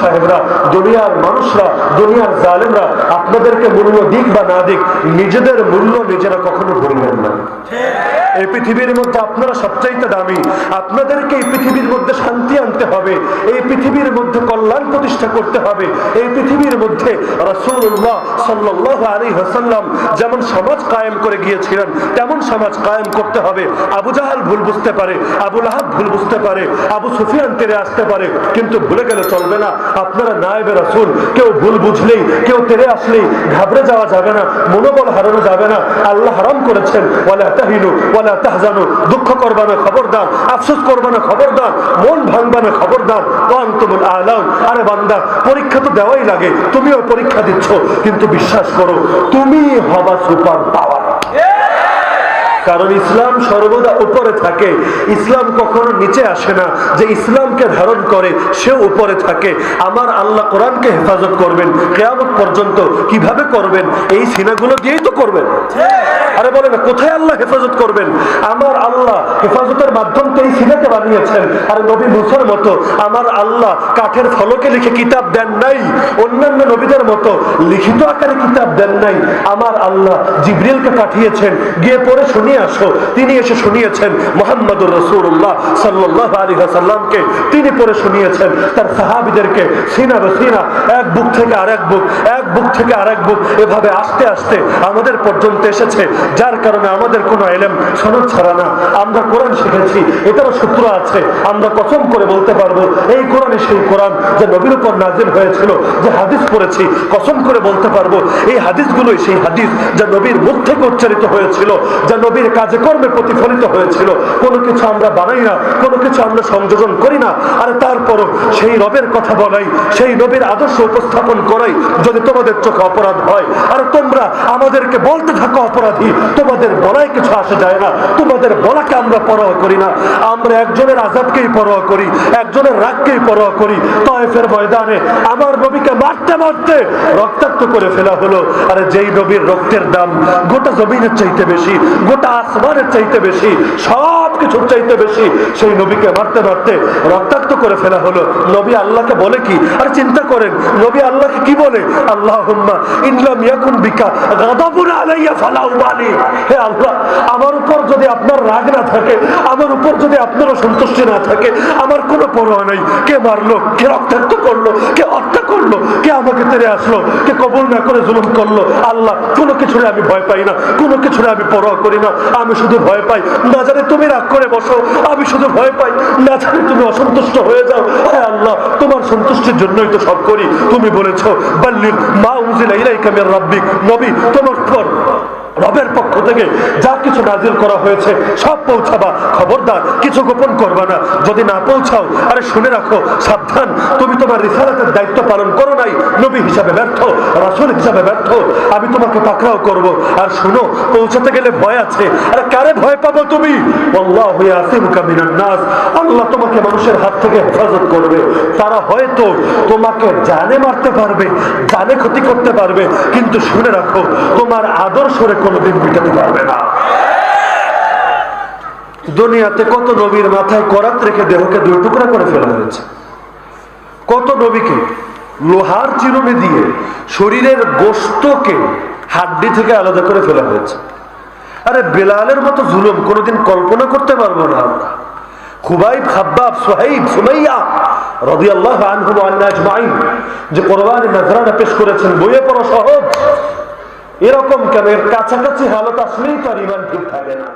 সাহেবরা, দুনিয়ার মানুষরা দুনিয়ার জালেমরা আপনাদেরকে মূল্য দিক বা না দিক নিজেদের মূল্য নিজেরা কখনো ভুলবেন না। এই পৃথিবীর মধ্যে আপনারা সবচাইতে দামি। আপনাদেরকে এই পৃথিবীর মধ্যে শান্তি আনতে হবে। এই পৃথিবীর মধ্যে কল্যাণ প্রতিষ্ঠা করতে হবে। এই পৃথিবীর মধ্যে রাসূলুল্লাহ সাল্লাল্লাহু আলাইহি ওয়াসাল্লাম যেমন সমাজ কায়েম করে গিয়েছিলেন, তেমন সমাজ কায়েম করতে হবে। আবু জাহাল ভুল বুঝতে পারে, আবু লাহাব ভুল বুঝতে পারে, আবু সুফিয়ান তেরে আসতে পারে, কিন্তু ভুলে গেলে চলবে না। আপনারা নায়েবে রাসূল, কেউ ভুল বুঝলেই, কেউ তেরে আসলেই ঘাবড়ে যাওয়া যাবে না, মনোবল হারানো যাবে না। আল্লাহ হারাম করেছেন, ওয়ালা তাহিনু ওয়ালা তাহজানু, দুঃখ করবা না খবরদার, আফসোস করবা না খবরদার, মন ভাঙবা না খবরদার ওয়ান্তুমুল আলাম আরে বান্দা, পরীক্ষা তো দেওয়াই লাগে, তুমিও পরীক্ষা দিচ্ছ, কিন্তু বিশ্বাস করো, তুমি হবা সুপার পাওয়ার। কারণ ইসলাম সর্বদা উপরে থাকে। ইসলাম কখনো নিচে আসে না। যে ইসলামকে ধারণ করে সে উপরে থাকে। আমার আল্লাহ কোরআনকে হেফাজত করবেন। কেয়ামত পর্যন্ত কীভাবে করবেন? এই সিনাগুলো দিয়েই তো করবেন। আরে বলে না, কোথায় আল্লাহ হেফাজত করবেন? আমার আল্লাহ হেফাজতের মাধ্যম তো এই সিনাকে বানিয়েছেন। আর নবী মুসার মতো, আমার আল্লাহ কাঠের ফলকে লিখে কিতাব দেন নাই। অন্যান্য নবীদের মতো লিখিত আকারে কিতাব দেন নাই। আমার আল্লাহ জিব্রিলকে পাঠিয়েছেন। গিয়ে পড়ে শুনিয়ে আসো। তিনি এসে শুনিয়েছেন মোহাম্মদুর রসুল্লাহ সাল্লাহ আলী সাল্লামকে তিনি পড়ে শুনিয়েছেন তার সাহাবিদেরকে, সিনা সিনা, এক বুক থেকে আরেক বুক, এক বুক থেকে আরেক বুক, এভাবে আস্তে আস্তে আমাদের পর্যন্ত এসেছে। যার কারণে আমাদের কোনো এলেম সনদ ছাড়া না। আমরা কোরআন শিখেছি, এটারও সূত্র আছে। আমরা কসম করে বলতে পারব, এই কোরআনে সেই কোরআন যে নবীর উপর নাজিল হয়েছিল, যে হাদিস পড়েছি, কসম করে বলতে পারব, এই হাদিসগুলোই সেই হাদিস যা নবীর মুখ থেকে উচ্চারিত হয়েছিল, যা নবীর কাজে কর্মে প্রতিফলিত হয়েছিল। কোনো কিছু আমরা বানাই না, কোনো কিছু আমরা সংযোজন করি না। আর তারপরও সেই রবের কথা বলাই, সেই নবীর আদর্শ উপস্থাপন করাই যদি তোমাদের চোখে অপরাধ হয়। আর তোমরা আমাদেরকে বলতে থাকো অপরাধী, তোমাদের বলায় কিছু আসে যায় না। তোমাদের বলাকে আমরা পরোয়া করি না। আমরা একজনের আজাবকেই পরোয়া করি, একজনের রাগকেই পরোয়া করি। তয়েফের ময়দানে আমার নবীকে মারতে মারতে রক্তাক্ত করে ফেলা হলো। আর যেই নবীর রক্তের দাম গোটা জমিনের চাইতে বেশি, গোটা আসমানের চাইতে বেশি সব কিছুর চাইতে বেশি সেই নবীকে মারতে মারতে রক্তাক্ত করে ফেলা হলো। নবী আল্লাহকে বলে কি? আর চিন্তা করেন, নবী আল্লাহকে কি বলে? আল্লাহ ইনলাম ইয়াকুন বিকা গাদাবুন আলাইয়া ফালা হে আল্লাহ, আমার উপর যদি আপনার রাগ না থাকে, আমার উপর যদি আপনারও সন্তুষ্টি না থাকে, আমার কোনো পরোয়া নাই। কে মারলো? কে রক্তাক্ত করল? কে হত্যা করল? কে আমাকে তেরে আসলো? কে কবল না করে জুলুম করল? আল্লাহ, কোনো কিছুরে আমি ভয় পাই না। কোনো কিছুরে আমি পরোয়া করি না। আমি শুধু ভয় পাই, না জানে তুমি রাগ করে বসো। আমি শুধু ভয় পাই, না জানে তুমি অসন্তুষ্ট হয়ে যাও। হ্যাঁ আল্লাহ, তোমার সন্তুষ্টির জন্যই তো সব করি। তুমি বলেছ, বাল্লিল মা উজিলা ইলাইকা রাব্বিক। নবী, তোমার পর রবের পক্ষ থেকে যা কিছু নাজিল করা হয়েছে, সব পৌঁছাবা। খবরদার, কিছু গোপন করবা না। যদি না পৌঁছাও, আরে শুনে রাখো, সাবধান। তুমি তোমার রিসালাতের দায়িত্ব পালন করো নাই, নবী হিসাবে ব্যর্থ, রাসূল হিসাবে ব্যর্থ। আমি তোমাকে পাকড়াও করব। আর শুনো, পৌঁছাতে গেলে ভয় আছে। আরে কারে ভয় পাবো তুমি? আল্লাহু তোমাকে মানুষের হাত থেকে হেফাজত করবে। তারা হয়তো তোমাকে জানে মারতে পারবে, জানে ক্ষতি করতে পারবে। কিন্তু শুনে রাখো, তোমার আদর্শ আদর্শরে কোনোদিন মিটাতে পারবে না। দুনিয়াতে কত নবীর মাথায় করাত রেখে দেহকে দুই টুকরা করে ফেলা হয়েছে। কত নবীকে লোহার চিরুনি দিয়ে শরীরের গোস্তকে হাড্ডি থেকে আলাদা করে ফেলা হয়েছে। আরে বেলালের মতো জুলুম কোনোদিন কল্পনা করতে পারব না আমরা। খুবাইব, খাব্বাব, সোহাইব, সুমাইয়া রাদিয়াল্লাহু আনহুম ওয়া আন্না যে কোরবানি নাজরানা পেশ করেছেন, বইয়ে পড়া সহজ। এরকম কেন? এর কাছাকাছি হালত আসলেই তার ইমান ঠিক থাকে না।